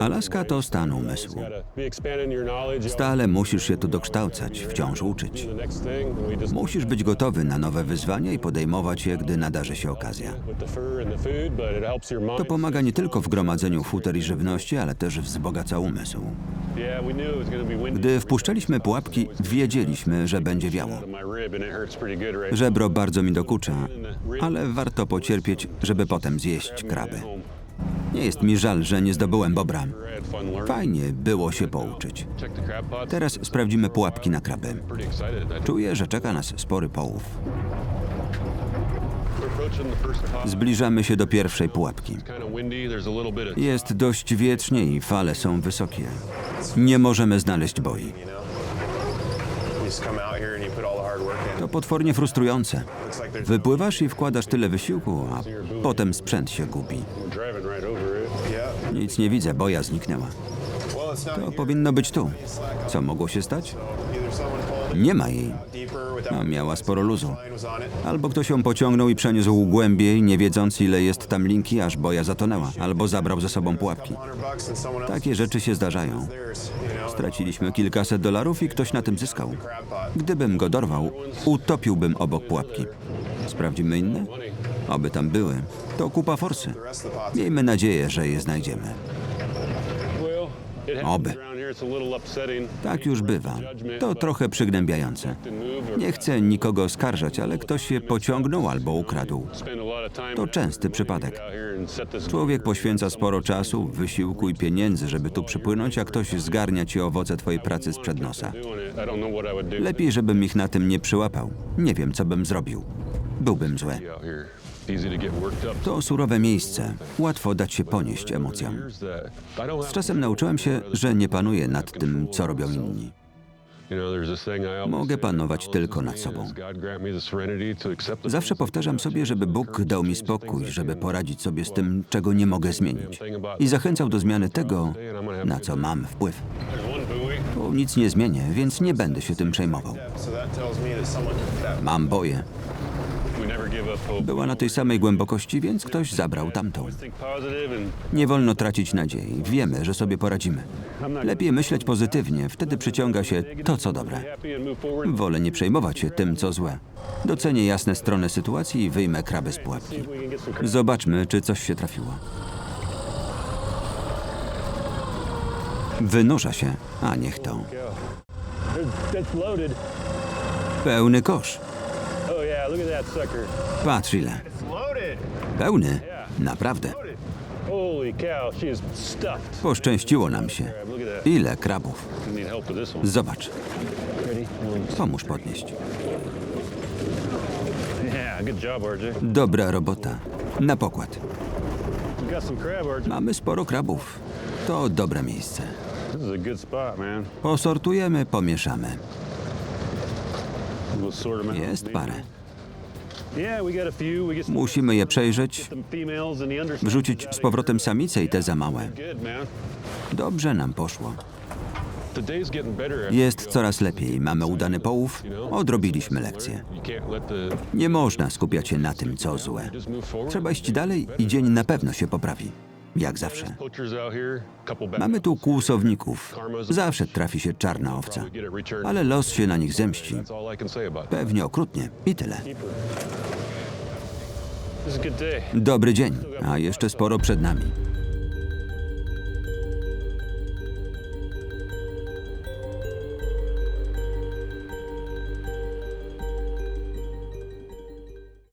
Alaska to stan umysłu. Stale musisz się tu dokształcać, wciąż uczyć. Musisz być gotowy na nowe wyzwania i podejmować je, gdy nadarzy się okazja. To pomaga nie tylko w gromadzeniu futer i żywności, ale też wzbogaca umysł. Gdy wpuszczaliśmy pułapki, wiedzieliśmy, że będzie wiało. Żebro bardzo mi dokucza, ale warto pocierpieć, żeby potem zjeść kraby. Nie jest mi żal, że nie zdobyłem bobra. Fajnie było się pouczyć. Teraz sprawdzimy pułapki na kraby. Czuję, że czeka nas spory połów. Zbliżamy się do pierwszej pułapki. Jest dość wietrznie i fale są wysokie. Nie możemy znaleźć boi. To potwornie frustrujące. Wypływasz i wkładasz tyle wysiłku, a potem sprzęt się gubi. Nic nie widzę, boja zniknęła. To powinno być tu. Co mogło się stać? Nie ma jej. A miała sporo luzu. Albo ktoś ją pociągnął i przeniósł głębiej, nie wiedząc ile jest tam linki, aż boja zatonęła. Albo zabrał ze sobą pułapki. Takie rzeczy się zdarzają. Straciliśmy kilkaset dolarów i ktoś na tym zyskał. Gdybym go dorwał, utopiłbym obok pułapki. Sprawdzimy inne? Oby tam były. To kupa forsy. Miejmy nadzieję, że je znajdziemy. Oby. Tak już bywa. To trochę przygnębiające. Nie chcę nikogo oskarżać, ale ktoś się pociągnął albo ukradł. To częsty przypadek. Człowiek poświęca sporo czasu, wysiłku i pieniędzy, żeby tu przypłynąć, a ktoś zgarnia ci owoce twojej pracy sprzed nosa. Lepiej, żebym ich na tym nie przyłapał. Nie wiem, co bym zrobił. Byłbym zły. To surowe miejsce. Łatwo dać się ponieść emocjom. Z czasem nauczyłem się, że nie panuję nad tym, co robią inni. Mogę panować tylko nad sobą. Zawsze powtarzam sobie, żeby Bóg dał mi spokój, żeby poradzić sobie z tym, czego nie mogę zmienić. I zachęcał do zmiany tego, na co mam wpływ. Tu nic nie zmienię, więc nie będę się tym przejmował. Mam boję. Była na tej samej głębokości, więc ktoś zabrał tamtą. Nie wolno tracić nadziei. Wiemy, że sobie poradzimy. Lepiej myśleć pozytywnie, wtedy przyciąga się to, co dobre. Wolę nie przejmować się tym, co złe. Docenię jasne strony sytuacji i wyjmę kraby z pułapki. Zobaczmy, czy coś się trafiło. Wynurza się, a niech to. Pełny kosz. Patrz ile. Pełny. Naprawdę. Poszczęściło nam się. Ile krabów. Zobacz. Pomóż podnieść. Dobra robota. Na pokład. Mamy sporo krabów. To dobre miejsce. Posortujemy, pomieszamy. Jest parę. Musimy je przejrzeć, wrzucić z powrotem samice i te za małe. Dobrze nam poszło. Jest coraz lepiej. Mamy udany połów. Odrobiliśmy lekcję. Nie można skupiać się na tym, co złe. Trzeba iść dalej i dzień na pewno się poprawi. Jak zawsze. Mamy tu kłusowników. Zawsze trafi się czarna owca. Ale los się na nich zemści. Pewnie okrutnie. I tyle. Dobry dzień, a jeszcze sporo przed nami.